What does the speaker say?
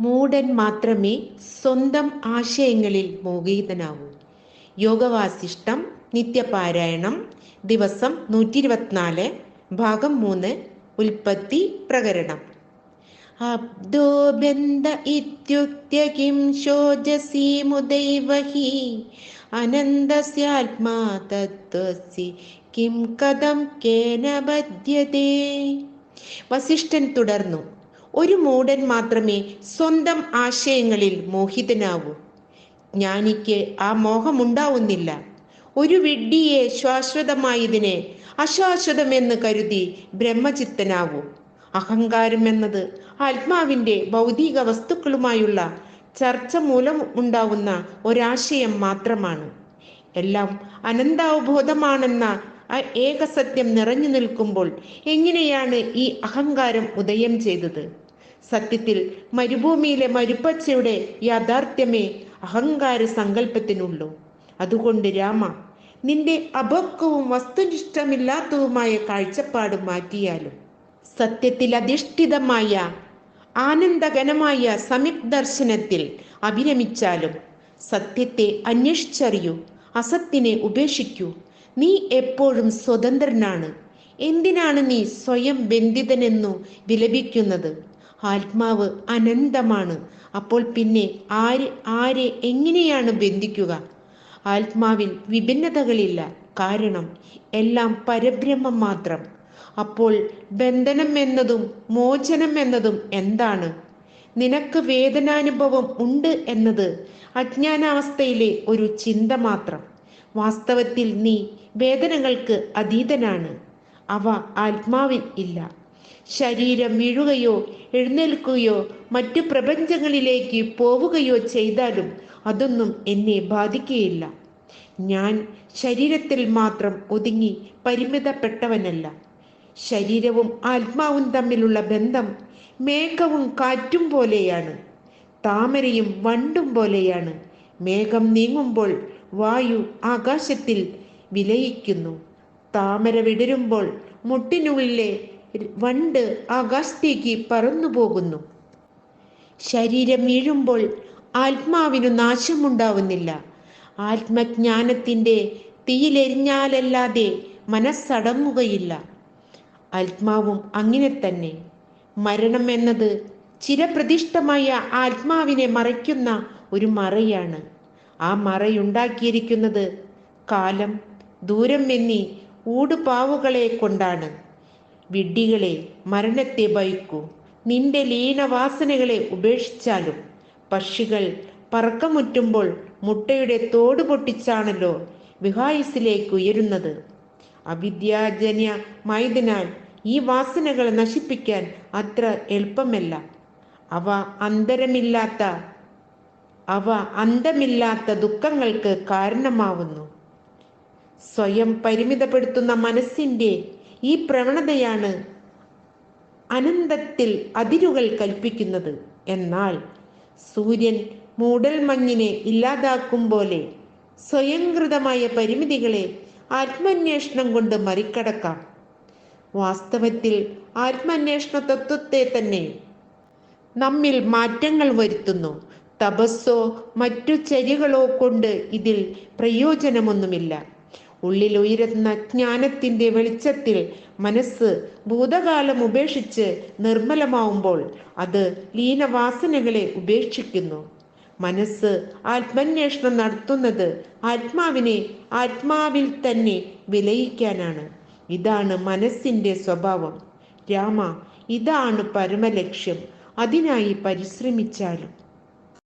മൂഢൻ മാത്രമേ സ്വന്തം ആശയങ്ങളിൽ മോഹിതനാവൂ. യോഗവാസിഷ്ടം നിത്യപാരായണം ദിവസം നൂറ്റി ഇരുപത്തിനാല് ഭാഗം മൂന്ന് ഉൽപ്പത്തി പ്രകരണം. അബ്ദോബന്ധ ഇത്യുക്ത്യ കിം ശോജസി മുദൈവഹി അനന്തസ്യാത്മാ തത്വസി കിം കഥം കേന ബധ്യതേ. വസിഷ്ഠൻ തുടർന്നു. ഒരു മൂടൻ മാത്രമേ സ്വന്തം ആശയങ്ങളിൽ മോഹിതനാവൂ. ജ്ഞാനിക്ക് ആ മോഹമുണ്ടാവുന്നില്ല. ഒരു വിഡ്ഢിയെ ശാശ്വതമായതിനെ അശാശ്വതമെന്ന് കരുതി ബ്രഹ്മചിത്തനാവൂ. അഹങ്കാരം എന്നത് ആത്മാവിന്റെ ഭൗതിക വസ്തുക്കളുമായുള്ള ചർച്ച മൂലം ഉണ്ടാവുന്ന ഒരാശയം മാത്രമാണ്. എല്ലാം അനന്താവബോധമാണെന്ന ആ ഏകസത്യം നിറഞ്ഞു നിൽക്കുമ്പോൾ എങ്ങനെയാണ് ഈ അഹങ്കാരം ഉദയം ചെയ്തത്? സത്യത്തിൽ മരുഭൂമിയിലെ മരുപ്പച്ചയുടെ യാഥാർത്ഥ്യമേ അഹങ്കാര സങ്കല്പത്തിനുള്ളൂ. അതുകൊണ്ട് രാമ നിന്റെ അപക്വവും വസ്തുനിഷ്ഠമില്ലാത്തതുമായ കാഴ്ചപ്പാട് മാറ്റിയാലും സത്യത്തിൽ അധിഷ്ഠിതമായ ആനന്ദഘനമായ സമിക് ദർശനത്തിൽ അഭിരമിച്ചാലും സത്യത്തെ അന്വേഷിച്ചറിയൂ അസത്തിനെ ഉപേക്ഷിക്കൂ. നീ എപ്പോഴും സ്വതന്ത്രനാണ്. എന്തിനാണ് നീ സ്വയം ബന്ധിതനെന്നു വിലപിക്കുന്നത്? ആത്മാവ് അനന്തമാണ്. അപ്പോൾ പിന്നെ ആര് ആരെ എങ്ങനെയാണ് ബന്ധിക്കുക? ആത്മാവിൽ വിഭിന്നതകളില്ല. കാരണം എല്ലാം പരബ്രഹ്മം മാത്രം. അപ്പോൾ ബന്ധനം എന്നതും മോചനം എന്നതും എന്താണ്? നിനക്ക് വേദനാനുഭവം ഉണ്ട് എന്നത് അജ്ഞാനാവസ്ഥയിലെ ഒരു ചിന്ത മാത്രം. വാസ്തവത്തിൽ നീ വേദനകൾക്ക് അതീതനാണ്. അവ ആത്മാവിൽ ഇല്ല. ശരീരം വീഴുകയോ എഴുന്നേൽക്കുകയോ മറ്റു പ്രപഞ്ചങ്ങളിലേക്ക് പോവുകയോ ചെയ്താലും അതൊന്നും എന്നെ ബാധിക്കുകയില്ല. ഞാൻ ശരീരത്തിൽ മാത്രം ഒതുങ്ങി പരിമിതപ്പെട്ടവനല്ല. ശരീരവും ആത്മാവും തമ്മിലുള്ള ബന്ധം മേഘവും കാറ്റും പോലെയാണ്. താമരയും വണ്ടും പോലെയാണ്. മേഘം നീങ്ങുമ്പോൾ വായു ആകാശത്തിൽ വിലയിക്കുന്നു. താമര വിടരുമ്പോൾ മുട്ടിനുള്ളിലെ വണ്ട് ആകാശത്തേക്ക് പറന്നു പോകുന്നു. ശരീരം വീഴുമ്പോൾ ആത്മാവിനു നാശമുണ്ടാവുന്നില്ല. ആത്മജ്ഞാനത്തിന്റെ തീയിലെരിഞ്ഞാലല്ലാതെ മനസ്സടങ്ങുകയില്ല. ആത്മാവും അങ്ങനെ തന്നെ. മരണം എന്നത് ചിരപ്രതിഷ്ഠമായ ആത്മാവിനെ മറയ്ക്കുന്ന ഒരു മറയാണ്. ആ മറയുണ്ടാക്കിയിരിക്കുന്നത് കാലം ദൂരം എന്നീ ഊടുപാവുകളെ കൊണ്ടാണ്. വിഡ്ഢികളെ മരണത്തെ ഭയക്കൂ. നിന്റെ ലീനവാസനകളെ ഉപേക്ഷിച്ചാലും. പക്ഷികൾ പറക്കമുറ്റുമ്പോൾ മുട്ടയുടെ തോട് പൊട്ടിച്ചാണല്ലോ വിഹായുസിലേക്ക് ഉയരുന്നത്. അവിദ്യാജന്യമായതിനാൽ ഈ വാസനകൾ നശിപ്പിക്കാൻ അത്ര എളുപ്പമല്ല. അവ അന്തരമില്ലാത്ത അവ അന്തമില്ലാത്ത ദുഃഖങ്ങൾക്ക് കാരണമാവുന്നു. സ്വയം പരിമിതപ്പെടുത്തുന്ന മനസ്സിന്റെ ഈ പ്രവണതയാണ് അനന്തത്തിൽ അതിരുകൾ കൽപ്പിക്കുന്നത്. എന്നാൽ സൂര്യൻ മൂടൽമഞ്ഞിനെ ഇല്ലാതാക്കും പോലെ സ്വയംകൃതമായ പരിമിതികളെ ആത്മാന്വേഷണം കൊണ്ട് മറികടക്കാം. വാസ്തവത്തിൽ ആത്മാന്വേഷണ തത്വത്തെ തന്നെ നമ്മിൽ മാറ്റങ്ങൾ വരുത്തുന്നു. തപസ്സോ മറ്റു ചര്യകളോ കൊണ്ട് ഇതിൽ പ്രയോജനമൊന്നുമില്ല. ഉള്ളിൽ ഉയരുന്ന ജ്ഞാനത്തിന്റെ വെളിച്ചത്തിൽ മനസ്സ് ഭൂതകാലം ഉപേക്ഷിച്ച് നിർമ്മലമാവുമ്പോൾ അത് ലീനവാസനകളെ ഉപേക്ഷിക്കുന്നു. മനസ്സ് ആത്മന്വേഷണം നടത്തുന്നത് ആത്മാവിനെ ആത്മാവിൽ തന്നെ വിലയിക്കാനാണ്. ഇതാണ് മനസ്സിന്റെ സ്വഭാവം. രാമ ഇതാണ് പരമലക്ഷ്യം. അതിനായി പരിശ്രമിച്ചാലും